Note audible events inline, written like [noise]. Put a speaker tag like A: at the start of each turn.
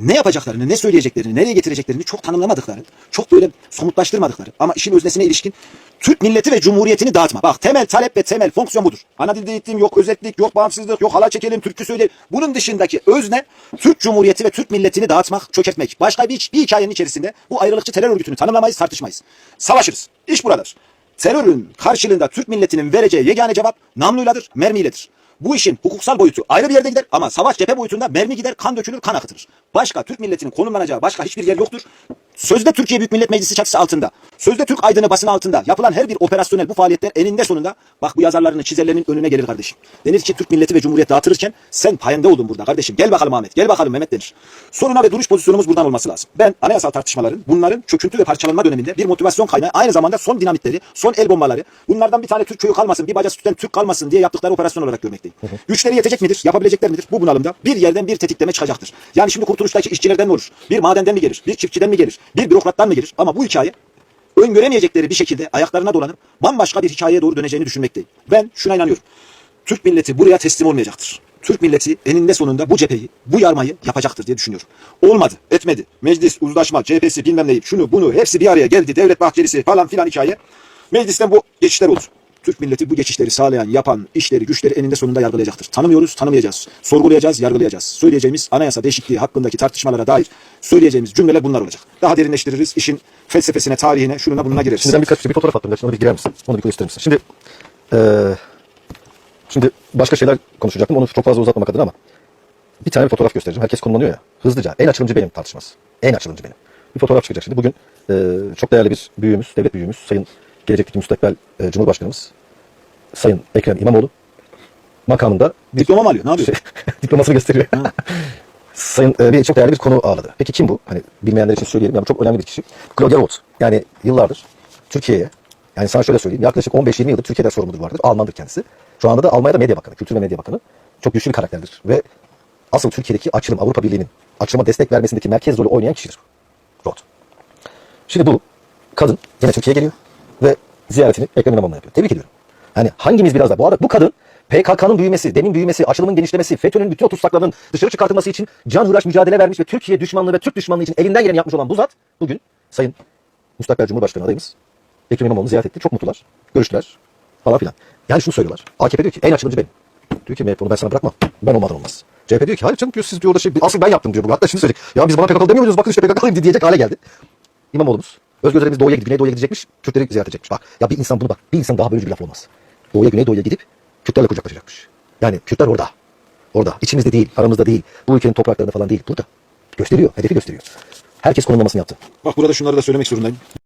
A: ne yapacaklarını, ne söyleyeceklerini, nereye getireceklerini çok tanımlamadıkları, çok böyle somutlaştırmadıkları ama işin öznesine ilişkin Türk milleti ve cumhuriyetini dağıtma. Bak temel talep ve temel fonksiyon budur. Ana dilde eğitim yok, özetlik yok, bağımsızlık yok, halay çekelim, türkü söyleyelim. Bunun dışındaki özne Türk cumhuriyeti ve Türk milletini dağıtmak, çökertmek. Başka bir, bir hikayenin içerisinde bu ayrılıkçı terör örgütünü tanımlamayız, tartışmayız. Savaşırız. İş buradadır. Terörün karşılığında Türk milletinin vereceği yegane cevap namluyladır, mermiyledir. Bu işin hukuksal boyutu ayrı bir yerde gider ama savaş cephe boyutunda mermi gider, kan dökülür, kan akıtılır. Başka Türk milletinin konumlanacağı başka hiçbir yer yoktur. Sözde Türkiye Büyük Millet Meclisi çatısı altında, sözde Türk aydını basını altında yapılan her bir operasyonel bu faaliyetler eninde sonunda bak bu yazarlarının çizerlerinin önüne gelir kardeşim. Denir ki Türk milleti ve cumhuriyet dağıtırırken sen payında oldun burada kardeşim. Gel bakalım Ahmet, gel bakalım Mehmet denir. Soruna ve duruş pozisyonumuz buradan olması lazım. Ben anayasal tartışmaların bunların çöküntü ve parçalanma döneminde bir motivasyon kaynağı aynı zamanda son dinamitleri, son el bombaları, bunlardan bir tane Türk köyü kalmasın, bir bacası tüten Türk kalmasın diye yaptıkları operasyon olarak görmekteyim. Güçleri yetecek midir? Yapabilecekler midir? Bu bunalımda bir yerden bir tetikleme çıkacaktır. Yani şimdi kurtuluştaki işçilerden mi olur? Bir madenden mi gelir? Bir çiftçiden mi gelir? Bir bürokrattan mı gelir? Ama bu hikaye öngöremeyecekleri bir şekilde ayaklarına dolanıp bambaşka bir hikayeye doğru döneceğini düşünmekteyim. Ben şuna inanıyorum. Türk milleti buraya teslim olmayacaktır. Türk milleti eninde sonunda bu cepheyi, bu yarmayı yapacaktır diye düşünüyorum. Olmadı, etmedi. Meclis, uzlaşma, CHP'si bilmem neyi, şunu bunu hepsi bir araya geldi. Devlet Bahçelisi falan filan hikaye. Meclisten bu geçişler olur. Türk milleti bu geçişleri sağlayan, yapan, işleri, güçleri eninde sonunda yargılayacaktır. Tanımıyoruz, tanımayacağız. Sorgulayacağız, yargılayacağız. Söyleyeceğimiz anayasa değişikliği hakkındaki tartışmalara dair söyleyeceğimiz cümleler bunlar olacak. Daha derinleştiririz. işin felsefesine, tarihine, şununa bununa gireriz.
B: Şimdi ben birkaç bir fotoğraf attım. Ona bir girer misin? Onu bir gösterir misin? Şimdi eee şimdi başka şeyler konuşacaktım. Onu çok fazla uzatmamak adına ama bir tane bir fotoğraf göstereceğim. Herkes konumlanıyor ya. Hızlıca. En açılımcı benim tartışması. En açılımcı benim. Bir fotoğraf çıkacak şimdi. Bugün eee, çok değerli bir büyüğümüz, devlet büyüğümüz, Sayın gelecekteki müstakbel eee, Cumhurbaşkanımız Sayın Ekrem İmamoğlu makamında
A: Diploma mı alıyor? Ne yapıyor?
B: şey, [laughs] diplomasını gösteriyor. Sayın e, bir çok değerli bir konu ağırladı. Peki kim bu? Hani bilmeyenler için söyleyelim. Yani çok önemli bir kişi. Claude Roth. Yani yıllardır Türkiye'ye yani sana şöyle söyleyeyim. Yaklaşık 15-20 yıldır Türkiye'de sorumludur vardır. Almandır kendisi. Şu anda da Almanya'da medya bakanı, kültür ve medya bakanı. Çok güçlü bir karakterdir. Ve asıl Türkiye'deki açılım, Avrupa Birliği'nin açılıma destek vermesindeki merkez rolü oynayan kişidir. Roth. Şimdi bu kadın yine Türkiye'ye geliyor ve ziyaretini Ekrem İmamoğlu'na yapıyor. Tebrik ediyorum. Yani hangimiz biraz daha? Bu arada bu kadın PKK'nın büyümesi, demin büyümesi, açılımın genişlemesi, FETÖ'nün bütün o dışarı çıkartılması için can hıraş mücadele vermiş ve Türkiye düşmanlığı ve Türk düşmanlığı için elinden geleni yapmış olan bu zat bugün Sayın Müstakbel Cumhurbaşkanı adayımız Ekrem İmamoğlu'nu ziyaret etti. Çok mutlular. Görüştüler. Falan filan. Yani şunu söylüyorlar. AKP diyor ki en açılımcı benim. Diyor ki MHP onu ben sana bırakmam. Ben olmadan olmaz. CHP diyor ki hayır canım diyor siz diyor orada şey asıl ben yaptım diyor bugün. Hatta şimdi söyleyecek. Ya biz bana PKK'lı demiyor muydunuz? Bakın işte PKK'lıyım diyecek hale geldi. İmamoğlu'muz Özgür Özel'imiz doğuya gidip Güneydoğu'ya gidecekmiş. Kürtleri ziyaret edecekmiş. Bak ya bir insan bunu bak. Bir insan daha böylece bir laf olmaz. Doğuya Güneydoğu'ya gidip Kürtlerle kucaklaşacakmış. Yani Kürtler orada. Orada. İçimizde değil, aramızda değil. Bu ülkenin topraklarında falan değil. Burada. Gösteriyor. Hedefi gösteriyor. Herkes konumlamasını yaptı.
A: Bak burada şunları da söylemek zorundayım.